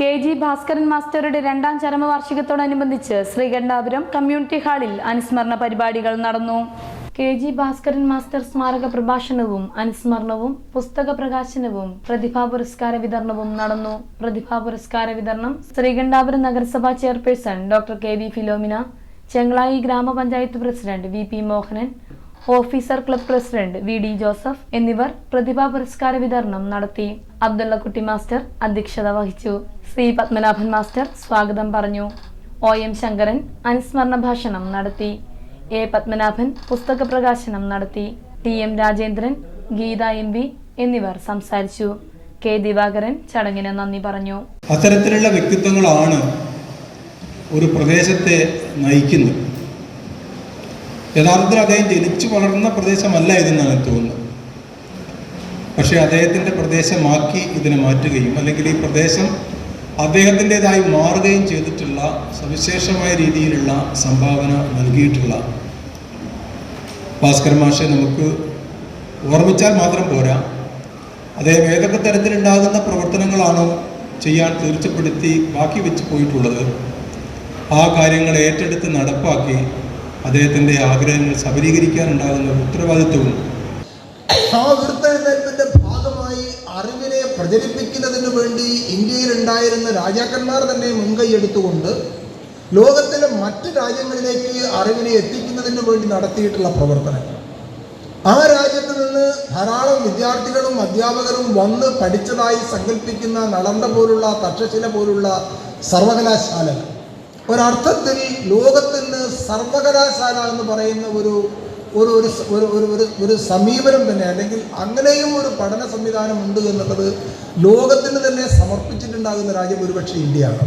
K G Bhaskaran മാസ്റ്ററുടെ രണ്ടാം ചരമവാർഷികത്തോടനുബന്ധിച്ച് Sreekandapuram community ഹാളിൽ അനുസ്മരണ പരിപാടികൾ നടന്നു. കെ ജി ഭാസ്കരൻ മാസ്റ്റർ സ്മാരക പ്രഭാഷണവും അനുസ്മരണവും പുസ്തക പ്രകാശനവും പ്രതിഭാ പുരസ്കാര വിതരണവും നടന്നു. പ്രതിഭാ പുരസ്കാര വിതരണം ശ്രീകണ്ഠാപുരം നഗരസഭാ chairperson doctor K V Philomina Chengalayi grama panchayat president V P Mohanan officer club president V D Joseph എന്നിവർ പ്രതിഭാ പുരസ്കാര വിതരണം നടത്തി. അബ്ദുള്ളക്കുട്ടി മാസ്റ്റർ അധ്യക്ഷത വഹിച്ചു. ശ്രീ പത്മനാഭൻ മാസ്റ്റർ സ്വാഗതം പറഞ്ഞു. ഒ എം ശങ്കരൻ അനുസ്മരണ ഭാഷണം നടത്തി. എ പത്മനാഭൻ പുസ്തക പ്രകാശനം നടത്തി. T M Rajendran Geetha M V എന്നിവർ സംസാരിച്ചു. കെ ദിവാകരൻ ചടങ്ങിന് നന്ദി പറഞ്ഞു. അത്തരത്തിലുള്ള വ്യക്തിത്വങ്ങളാണ് ഒരു പ്രദേശത്തെ നയിക്കുന്നത്. യഥാർത്ഥത്തിൽ അദ്ദേഹം ജനിച്ചു വളർന്ന പ്രദേശമല്ല ഇതെന്നാണ് തോന്നുന്നത്. പക്ഷേ അദ്ദേഹത്തിന്റെ പ്രദേശമാക്കി ഇതിനെ മാറ്റുകയും അല്ലെങ്കിൽ ഈ പ്രദേശം അദ്ദേഹത്തിന്റെതായി മാറുകയും ചെയ്തിട്ടുള്ള സവിശേഷമായ രീതിയിലുള്ള സംഭാവന നൽകിയിട്ടുള്ള ഭാസ്കർ മാഷെ നമുക്ക് ഓർമ്മിച്ചാൽ മാത്രം പോരാ. അദ്ദേഹം ഏതൊക്കെ തരത്തിലുണ്ടാകുന്ന പ്രവർത്തനങ്ങളാണോ ചെയ്യാൻ തീർച്ചപ്പെടുത്തി ബാക്കി വെച്ച് പോയിട്ടുള്ളത് ആ കാര്യങ്ങൾ ഏറ്റെടുത്ത് നടപ്പാക്കി അദ്ദേഹത്തിന്റെ ആഗ്രഹങ്ങൾ സബലീകരിക്കാനുണ്ടാകുന്ന ഉത്തരവാദിത്വവും ഭാഗമായി അറിവിനെ പ്രചരിപ്പിക്കുന്നതിന് വേണ്ടി ഇന്ത്യയിൽ ഉണ്ടായിരുന്ന രാജാക്കന്മാർ തന്നെ മുൻകൈ എടുത്തുകൊണ്ട് ലോകത്തിലെ മറ്റ് രാജ്യങ്ങളിലേക്ക് അറിവിനെ എത്തിക്കുന്നതിന് വേണ്ടി നടത്തിയിട്ടുള്ള പ്രവർത്തനങ്ങൾ ആ രാജ്യത്ത് നിന്ന് ധാരാളം വിദ്യാർത്ഥികളും അധ്യാപകരും വന്ന് പഠിച്ചതായി സങ്കല്പിക്കുന്ന നളന്ദ പോലുള്ള തക്ഷശില പോലുള്ള സർവകലാശാലകൾ. ഒരർത്ഥത്തിൽ ലോകത്തിന് സർവകലാശാല എന്ന് പറയുന്ന ഒരു ഒരു ഒരു ഒരു ഒരു ഒരു സമീപനം തന്നെ അല്ലെങ്കിൽ അങ്ങനെയും ഒരു പഠന സംവിധാനം ഉണ്ട് എന്നുള്ളത് ലോകത്തിന് തന്നെ സമർപ്പിച്ചിട്ടുണ്ടാകുന്ന രാജ്യം ഒരുപക്ഷെ ഇന്ത്യയാണ്.